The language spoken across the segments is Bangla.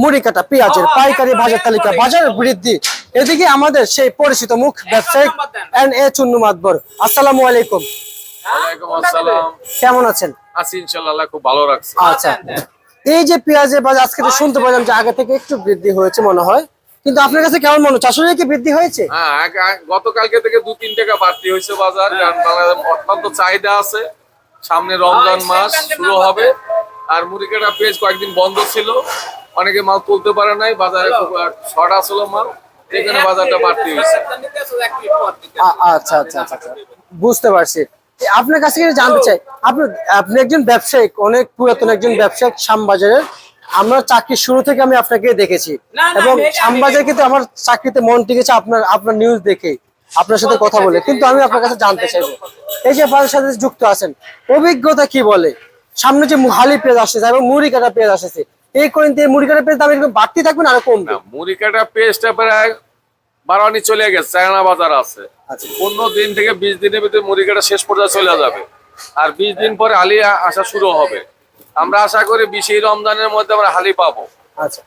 মুড়ি কাটা পেঁয়াজের পাইকারি বাজার তালিকা বাজার বৃদ্ধি। এদিকে আমাদের সেই পরিচিত মুখ ব্যবসায়িক এন এ চুন্নু মাতবর। আসসালামু আলাইকুম। আসসালাম। কেমন আছেন? আছি ইনশাল্লাহ খুব ভালো রাখছে। আচ্ছা। এই যে পেঁয়াজের বাজার আজকে তো শুনতে পেলাম যে আগে থেকে একটু বৃদ্ধি হয়েছে মনে হয়। কিন্তু আপনার কাছে কেমন মনে হচ্ছে? আসলে কি বৃদ্ধি হয়েছে? হ্যাঁ গতকালকে থেকে দু তিন টাকা বাড়তি হয়েছে বাজার। কারণ বাজারে অত্যন্ত চাহিদা আছে। সামনে রমজান মাস শুরু হবে। আর মুড়িকাটা পেজ কয়েকদিন বন্ধ ছিল। অনেকে মাল তুলতে পারে নাই বাজারে খুব শর্ট আসলো মাল এখানে বাজারটা বাড়তি হয়েছে। আচ্ছা আচ্ছা আচ্ছা আচ্ছা। বুঝতে পারছি। আপনার কাছে থেকে জানতে চাই আপনি আপনি একজন ব্যবসায়িক অনেক পুরাতন একজন ব্যবসায়িক শ্যামবাজারের। আমরা চাকরি শুরু থেকে আমি আপনাকে দেখেছি। এবং শ্যামবাজার কিন্তু আমার চাকরিতে মন টিকেছে আপনার আপনার নিউজ দেখে আপনার সাথে কথা বলে। কিন্তু আমি আপনার কাছে জানতে চাইব। এই যে বাজারের সাথে যুক্ত আছেন অভিজ্ঞতা কি বলে? সামনে যে হালি পেঁয়াজ আসছে এবং মুড়ি কাটা পেঁয়াজ আসছে এই করেন মুড়ি কাটা পেঁয়াজ দাম এরকম বাড়তি থাকবে না আরও কমবে? না মুড়িকাটা পেজটা প্রায় বারোয়ানি চলে গেছে চায়না বাজার আছে। আচ্ছা। পনেরো দিন থেকে বিশ দিনের ভিতরে মুড়িকাটা শেষ পর্যায়ে চলে যাবে। আর বিশ দিন পরে হালি আসা শুরু হবে। আমরা আশা করি বিশে রমজানের মধ্যে আমরা হালি পাবো। আচ্ছা।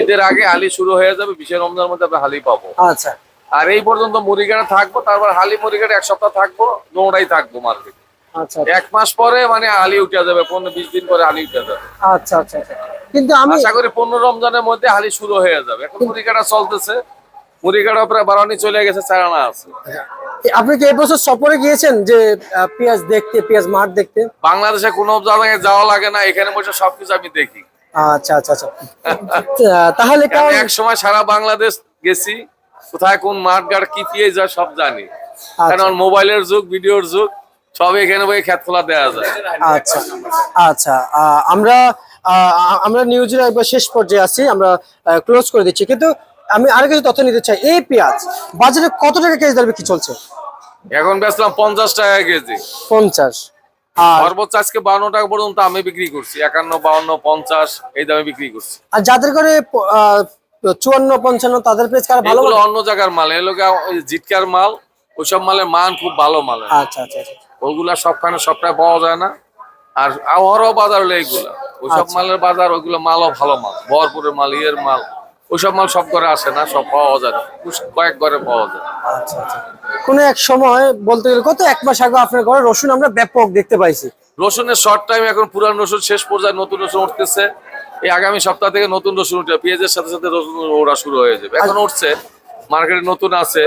ঈদের আগে হালি শুরু হয়ে যাবে বিশে রমজানের মধ্যে আমরা হালি পাবো। আচ্ছা। আর এই পর্যন্ত মুড়িকাটা থাকব তারপর হালি মুড়িকাটা এক সপ্তাহ থাকব দৌড়াই থাকব মার্কেটে। আচ্ছা। এক মাস পরে মানে হালি উঠে যাবে পনেরো বিশ দিন পরে হালি উঠে যাবে। আচ্ছা আচ্ছা আচ্ছা। কিন্তু আমি আশা করি পনেরো রমজানের মধ্যে হালি শুরু হয়ে যাবে। এখন মুড়িকাটা চলতেছে। মুড়িকাটা প্রায় বারোয়ানি চলে গেছে চারানা আছে। আপনি কি এবছর সফরে গিয়েছেন যে পেঁয়াজ দেখতে পেঁয়াজ মাঠ দেখতে? বাংলাদেশে কোনো জায়গায় যাওয়া লাগে না এখানে বসে সবকিছু আমি দেখি। আচ্ছা আচ্ছা আচ্ছা। তাহলে এক সময় সারা বাংলাদেশ গেছি। কোথায় কোন মাঠ ঘাট কি পেয়ে যায় সব জানি। কারণ মোবাইলের যুগ ভিডিওর যুগ সব এখানে বই খেত খোলা দেওয়া যায়। আচ্ছা আচ্ছা। আমরা আমরা নিউজের একবার শেষ পর্যায়ে আছি আমরা ক্লোজ করে দিচ্ছি। কিন্তু আমি আরও কিছু তথ্য নিতে চাই। এই পেঁয়াজ বাজারে কত টাকা কেজি দর বিক্রি চলছে? এখন বেচলাম পঞ্চাশ টাকা কেজি। পঞ্চাশ। আর সর্বোচ্চ আজকে বাউন্ন টাকা পর্যন্ত আমি বিক্রি করছি। একান্ন বাউন্ন পঞ্চাশ এই দামে বিক্রি করছি। আর যাদের করে চুয়ান্ন পঞ্চান্ন তাদের পেঁয়াজ কার ভালো অন্য জায়গার মাল। এগুলো জিটকার মাল? ওইসব মালের মান খুব ভালো মাল আচ্ছা আচ্ছা আচ্ছা। ওগুলা সবখানে সবটাই পাওয়া যায় না। আর আবহাওয়া বাজার হলো এইগুলা ওইসব আচ্ছা। মালের বাজার ওইগুলো মালও ভালো মাল ভরপুরের মাল ইয়ের মাল ওইসব মাল সব ঘরে আসে না সব পাওয়া যায় না। কয়েক ঘরে পাওয়া যায়। আচ্ছা আচ্ছা। কোনো এক সময় বলতে গেলে কত এক মাস আগে আপনার ঘরে রসুন আমরা ব্যাপক দেখতে পাইছি। রসুনের শর্ট টাইম এখন পুরান রসুন শেষ পর্যায়ে নতুন রসুন উঠতেছে। এই আগামী সপ্তাহ থেকে নতুন রসুন উঠবে পেঁয়াজের সাথে সাথে রসুন ওরা শুরু হয়ে যাবে। এখন উঠছে মার্কেটে নতুন আছে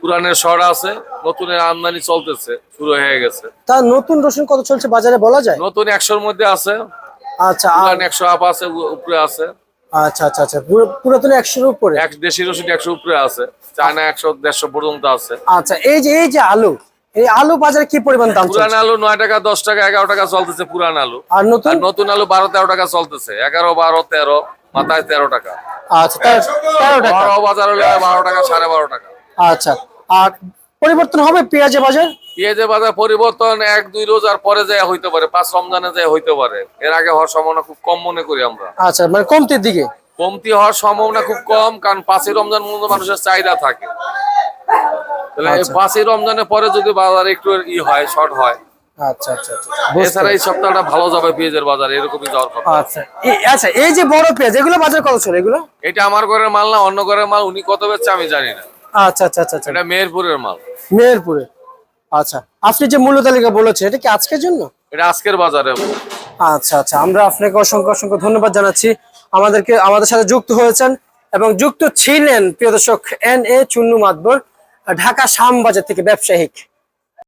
পুরানের শর্ট আছে নতুনের আমদানি চলতেছে শুরু হয়ে গেছে। তা নতুন রসুন কত চলছে বাজারে বলা যায়? নতুন একশোর মধ্যে আছে আচ্ছা আর- পুরান একশো আপ আছে উপরে আছে। আচ্ছা আচ্ছা আচ্ছা পুরো- পুরাতন একশোর উপরে? এক দেশি রসুন একশো উপরে আছে চায়না একশো দেড়শো পর্যন্ত আছে। আচ্ছা এই যে এই যে আলু এই আলু বাজারে কি পরিমাণ দাম পুরান আলু নয় টাকা দশ টাকা এগারো টাকা চলতেছে পুরান আলু। আর নতুন? নতুন আলু বারো তেরো টাকা চলতেছে এগারো বারো তেরো মাথায় তেরো টাকা। আচ্ছা তেরো তেরো টাকা। বড় বাজার হলে বারো টাকা সাড়ে বারো টাকা। আচ্ছা আর পরিবর্তন হবে পেঁয়াজের বাজার? পেঁয়াজের বাজার পরিবর্তন এক দুই রোজার পরে যায় হইতে পারে পাঁচ রমজানে যায় হইতে পারে। এর আগে হওয়ার সম্ভাবনা খুব কম মনে করি আমরা। আচ্ছা মানে কমতির দিকে? কমতি হওয়ার সম্ভাবনা খুব কম কারণ পাঁচই রমজান পর্যন্ত মানুষের চাহিদা থাকে। তাহলে আচ্ছা। পাঁচই রমজানের পরে যদি বাজার একটু ই হয় শর্ট হয় আচ্ছা আচ্ছা আচ্ছা বুঝতে এছাড়া এই সপ্তাহটা ভালো যাবে পেঁয়াজের বাজার এরকমই যাওয়ার কথা। আচ্ছা এই- আচ্ছা এই যে বড় পেঁয়াজ এগুলো বাজার কত চলে এগুলো? এটা আমার ঘরের মাল না অন্য ঘরের মাল উনি কত বেচছে আমি জানি না। আচ্ছা আচ্ছা আচ্ছা আচ্ছা। এটা মেহেরপুরের মাল। মেহেরপুরে। আচ্ছা আপনি যে মূল্য তালিকা বলেছেন এটা কি আজকের জন্য? এটা আজকের বাজারে। আচ্ছা আচ্ছা আমরা আপনাকে অসংখ্য অসংখ্য ধন্যবাদ জানাচ্ছি। আমাদেরকে আমাদের সাথে যুক্ত হয়েছেন এবং যুক্ত ছিলেন প্রিয় দর্শক এন এ চুন্নু মাতবর ঢাকা শামবাজার থেকে ব্যবসায়িক।